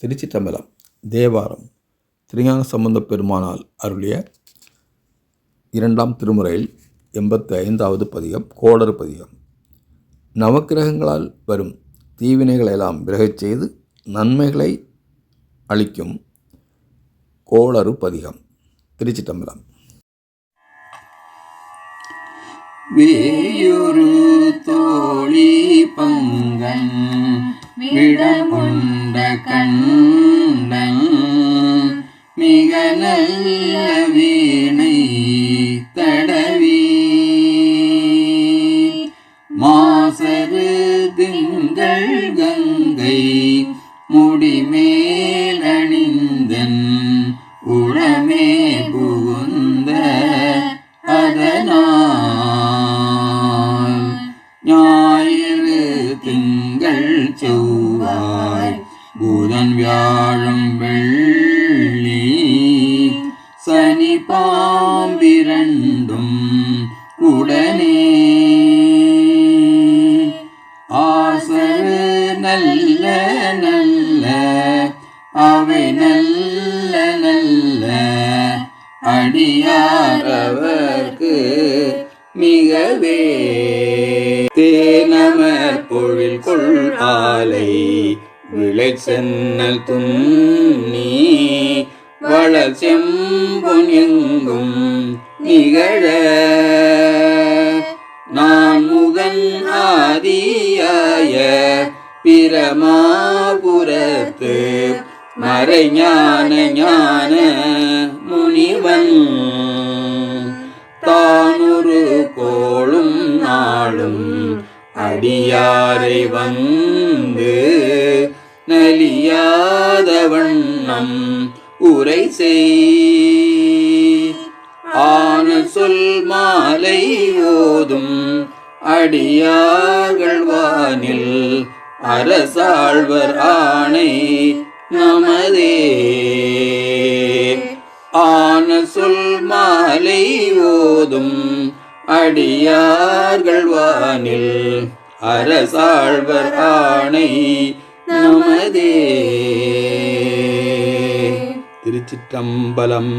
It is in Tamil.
திருச்சிற்றம்பலம் தேவாரம் திருஞான சம்பந்த பெருமானால் அருளிய இரண்டாம் திருமுறையில் எண்பத்தி ஐந்தாவது பதிகம் கோடர் பதிகம். நவக்கிரகங்களால் வரும் தீவினைகளெல்லாம் விலகச் செய்து நன்மைகளை அளிக்கும் கோளறு பதிகம் திருச்சிற்றம்பலம். வேயொரு தோழி பங்கன் விடமுண்ட கண்டன் மிக நல்ல வீணை தடவி. மாசரு திங்கள் கங்கை முடிமேல் செவ்வாய் புதன் வியாழம் வெள்ளி சனி பாம்பிரண்டும் உடனே. ஆசரு நல்ல நல்ல அவை நல்ல நல்ல அடியாரவர்க்கு மிகவே. கொள் ஆலை விளை சென்னல் துண்ணி வளர் செம்பொன் எங்கும் நிகழ நான் முகன் ஆதியாய பிரமாபுரத்து மறைஞான ஞான முனிவன். அடியாரை வந்து நலியாத வண்ணம் உரை செய். ஆன சொல் மாலை ஓதும் அடியார்கள் வானில் அரசாழ்வர் ஆணை நமதே. ஆன சொல் மாலை ஓதும் அடியார்கள் வானில் அரசாழ்வர் ஆணை நமதே. திருச்சிற்றம்பலம்.